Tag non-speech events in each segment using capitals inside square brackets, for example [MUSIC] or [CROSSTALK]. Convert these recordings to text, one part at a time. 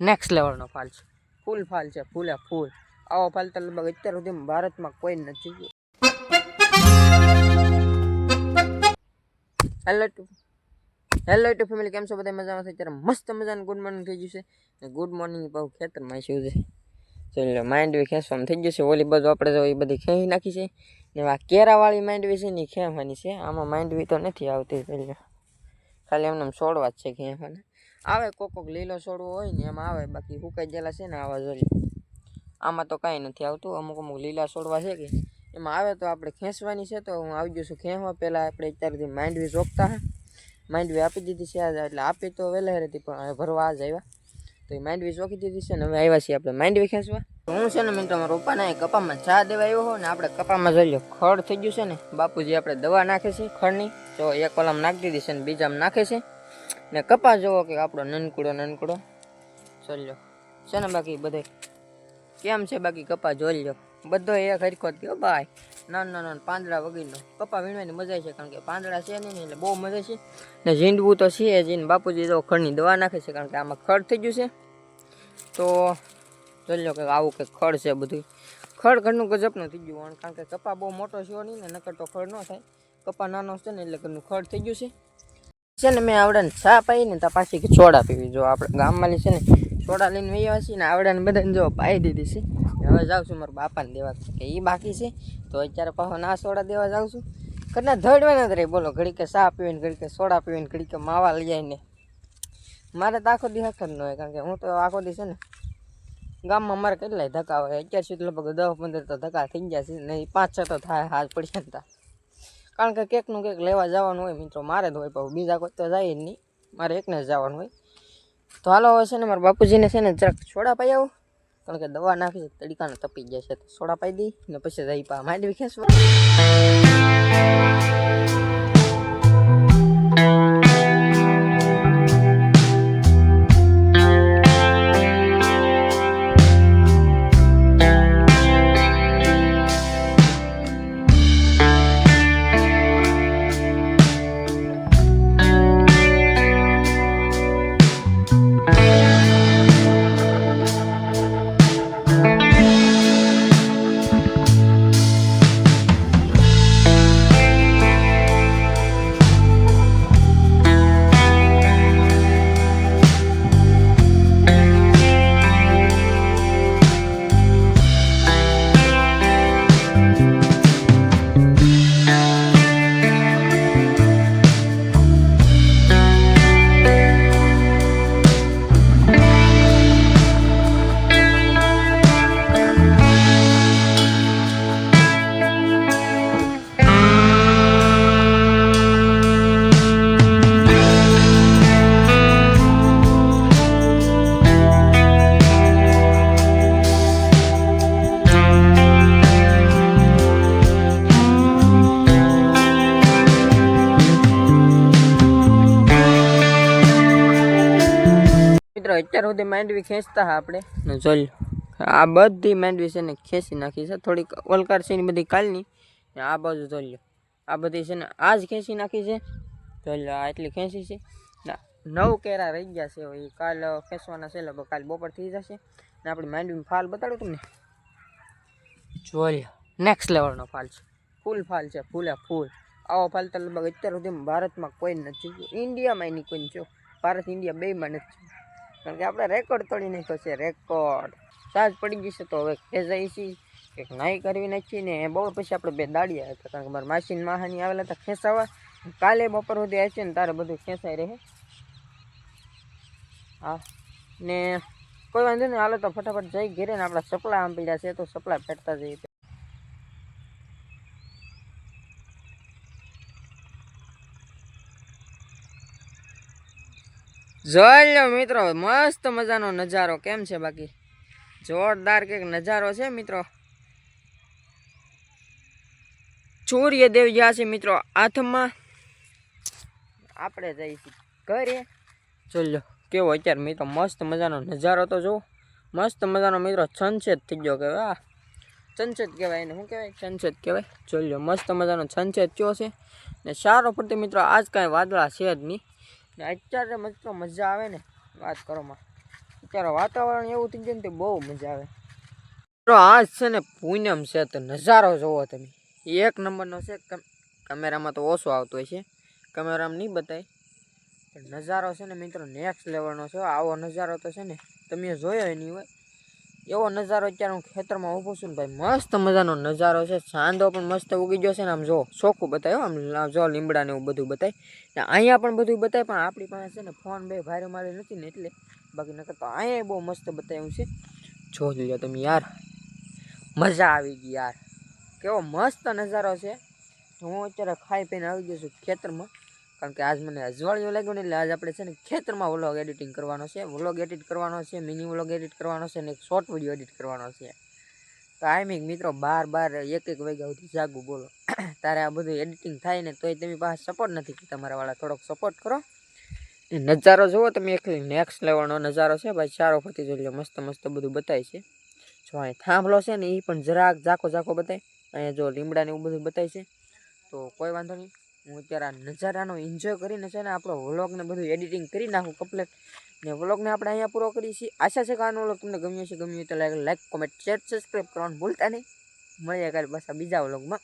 Next લેવલનો ફાલ છે. ફૂલ ફાલ છે, ફૂલે ફૂલ. આવો ફાલ તો લગભગ અત્યાર સુધી ભારતમાં કોઈ નથી. Hello to hello to family કેમ છો? બધા મજામાં છે? અત્યારે મસ્ત મજાનું ગુડ મોર્નિંગ થઈ ગયું છે. ને ગુડ મોર્નિંગ બહુ ખેતરમાં શું છે ચાલો માંડવી ખેંચવામાં થઈ ગયું છે. ઓલી બધું આપણે એ બધી ખેંચી નાખી છે. ને આ કેરાવાળી માંડવી છે ને ખેંચવાની છે. આમાં માંડવી તો નથી આવતી ચાલો ખાલી એમને એમ છોડવા જ છે ખેંચવાના. આવે કોક કોક લીલો છોડવો હોય ને એમાં આવે, બાકી સુકાઈ ગયેલા છે ને આવા જોઈએ આમાં તો કાંઈ નથી આવતું, અમુક અમુક લીલા છોડવા છે કે. એમાં આવે તો આપણે ખેંચવાની છે તો હું આવી જઉં છું ખેંચવા. પહેલાં આપણે અત્યારથી માંડવી રોકતા હા. માંડવી આપી દીધી છે આજે, એટલે આપી તો વહેલા હતી પણ હવે ભરવા આજ આવ્યા. તો એ માંડવી ચોકી દીધી છે ને હવે આવ્યા છીએ આપણે માંડવી ખેંચવા. હું છે ને મિત્રો મારા પપ્પાને કપામાં ચા દેવા આવ્યો હો ને આપણે કપામાં જોઈ લો ખડ થઈ ગયું છે ને. બાપુજી આપણે દવા નાખે છે ખડની. જો એક કોલમ નાખી દીધી છે ને બીજામાં નાખે છે. ને કપા જોવો કે આપણો નનકુડો નનકુડો. જોઈ લો. છે ને બાકી બધે? કેમ છે બાકી કપા જોઈ લો. બધો એક હરખો જ ગયો. ભાઈ નાન ના ના પાંદડા વગીરનો કપા વીણવાની મજા છે કારણ કે પાંદડા છે નહીં એટલે બહુ મજા છે. ને ઝીંડવું તો છે જીન બાપુજી તો ખડની દવા નાખે છે કારણ કે આમાં ખડ થઈ ગયું છે. તો જોઈ લો કે આવું કંઈક ખડ છે બધું ખડ ઘરનું ગજબનું થઈ ગયું. કારણ કે કપા બહુ મોટો છે નહીં ને, નકર તો ખડ ન થાય. કપા નાનો છે ને એટલે ઘરનું ખડ થઈ ગયું છે. છે ને, મેં આવડાને ચા પાઈ ને તો પાછી કે છોડા પીવી. જો આપણે ગામમાં છે ને છોડા લઈને વહી આવ્યા છીએ ને, આવડાને બધાને જો પાઈ દીધી છે. હવે જાઉં છું મારા બાપાને દેવા, કે એ બાકી છે. તો અત્યારે પાછો ના સોડા દેવા જાઉં છું. કરના ધડવાના જ રહી, બોલો ઘડી કે ચા પીવીને ઘડી કે સોડા પીવીને ઘડી કે માવા લઈ આવીને. મારે તો આખો દી હક ન હોય, કારણ કે હું તો આખો દી છે ને, ગામમાં મારે કેટલાય ધક્કા હોય. અત્યાર સુધી લગભગ દસ પંદર તો ધક્કા થઈ ગયા છે નહીં પાંચ છ તો થાય હાથ પડશે ને તા. કારણ કે કેકનું કેક લેવા જવાનું હોય, મિત્રો. મારે જ હોય, પણ બીજા કોઈ તો જાય જ નહીં. મારે એકને જ જવાનું હોય. તો હાલો, હવે છે ને મારા બાપુજીને છે ને જરાક છોડા પાઈ આવું. કારણ કે દવા નાખી તડીકાને તપી છે. તો સોડા પાઈ દઈ ને પછી જઈ પા માંડવી ખેંચવા. અત્યાર સુધી માંડવી ખેંચતા હા આપણે. જોઈ. આ બધી માંડવી છે ને ખેંચી નાખી છે. થોડીક ઓલકાર છે બધી કાલની. આ બાજુ જોઈ લો. આ બધી છે ને આ જ ખેંચી નાખી છે. જોઈ લો, આ એટલી ખેંચી છે. નવ કેરા રહી ગયા છે કાલ ખેંચવાના છે, લગભગ કાલ બપોર થઈ જશે. ને આપણી માંડવી ફાલ બતાડું તમને. જોઈ નેક્સ્ટ લેવલનો ફાલ છે. ફૂલ ફાલ છે, ફૂલે ફૂલ. આવો ફાલ તો લગભગ અત્યાર સુધી ભારતમાં કોઈ નથી ઇન્ડિયામાં એની કોઈ જો ભારત ઇન્ડિયા બેમાં નથી. કારણ કે આપણે રેકોર્ડ તોડી નાખ્યો છે રેકોર્ડ સાજ પડી જશે તો હવે ખેંચાઈ છીએ કંઈક નાઈ કરવી નાખી ને બપોર પછી આપણે બે દાડિયા હતા, કારણ કે મારા માસીન માહાની આવેલા હતા ખેંચાવા. કાલે બપોર સુધી આવશે ને તારે બધું ખેંચાઈ રહે. હા. ને કોઈ વાંધો નહીં, હાલો તો ફટાફટ જઈ ઘેરે ને આપણા સપલા આમ પીડ્યા છે, તો સપલા ફેટતા જઈએ. જોઈ મિત્રો, મસ્ત મજાનો નજારો. કેમ છે બાકી? જોરદાર કંઈક નજારો છે મિત્રો. સૂર્યદેવ જ્યાં છે મિત્રો હાથમાં આપણે જઈશું ઘરે. ચલો કેવો અત્યારે મિત્રો મસ્ત મજાનો નજારો તો જો મસ્ત મજાનો મિત્રો સનસેટ થઈ ગયો કે આ સનસેટ કહેવાય એને. શું કહેવાય? સનસેટ કહેવાય. ચલો મસ્ત મજાનો સનસેટ થયો છે. ને સારો પડતી મિત્રો, આજ કાંઈ વાદળા છે જ નહીં. ને અત્યારે મિત્રો મજા આવે ને વાત કરવામાં. અત્યારે વાતાવરણ એવું થઈ ગયું ને તો બહુ મજા આવે. મિત્રો આજ છે ને પૂનમ છે તો નજારો જોવો તમે. એક નંબરનો છે કેમેરામાં તો ઓછો આવતો હોય છે કેમેરામાં નહીં બતાય. પણ નજારો છે ને મિત્રો નેક્સ્ટ લેવલનો છે. આવો નજારો તો છે ને તમે જોયો નહીં હોય. એવો નજારો અત્યારે હું ખેતરમાં ઊભો છું ભાઈ, મસ્ત મજાનો નજારો છે. સાંધો પણ મસ્ત ઉગી ગયો છે ને આમ જો, ચોખ્ખું બતાવ્યો આમ જો લીમડા ને એવું બધું બતાય. ને અહીંયા પણ બધું બતાય, પણ આપણી પાસે છે ને ફોન બે ભારે મારે નથી ને એટલે, બાકી નકર તો અહીંયા બહુ મસ્ત બતાવ્યું છે. જોજો યાર તમે યાર, મજા આવી ગઈ યાર. કેવો મસ્ત નજારો છે. હું અત્યારે ખાઈ પીને આવી ગયો છું ખેતરમાં. કારણ કે આજ મને અજવાળિયું લાગ્યું ને એટલે આજ આપણે છે ને ખેતરમાં વ્લોગ એડિટિંગ કરવાનો છે. વ્લોગ એડિટ કરવાનો છે મિની વ્લોગ એડિટ કરવાનો છે ને એક શોર્ટ વીડિયો એડિટ કરવાનો છે. ટાઈમિંગ મિત્રો બાર બાર એક એક વાગ્યા સુધી જાગું બોલો. [COUGHS] તારે આ બધું એડિટિંગ થાય ને તોય તમે પાસે સપોર્ટ નથી તમારા વાળા થોડોક સપોર્ટ કરો. એ નજારો જુઓ તમે, એકલી નેક્સ્ટ લેવાનો નજારો છે. ભાઈ ચારો ફરતી જોઈ લો, મસ્ત મસ્ત બધું બતાય છે. જો અહીં થાંભલો છે ને એ પણ જરાક ઝાકો ઝાકો બતાય. અહીંયા જો લીમડાને એવું બધું બતાય છે. તો કોઈ વાંધો નહીં. હું અત્યારે આ નજારાનો એન્જોય કરીને છે ને આપણો વ્લોગને બધું એડિટિંગ કરી નાખું કમ્પ્લેટ ને વ્લોગને આપણે અહીંયા પૂરો કરીએ છીએ. આશા છે કે આનો વ્લોગ તમને ગમ્યો છે ગમ્યું તો like like comment share subscribe કરવાનું ભૂલતા નહીં. મળીએ કાલે પાછા બીજા વ્લોગમાં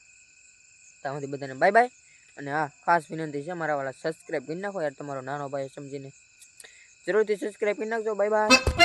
ત્યાં સુધી બધાને બાય બાય અને હા, ખાસ વિનંતી છે મારા વાળા સબસ્ક્રાઈબ કરી નાખો. યાર, તમારો નાનો ભાઈ સમજીને જરૂરથી સબસ્ક્રાઈબ કરી નાખજો. Bye bye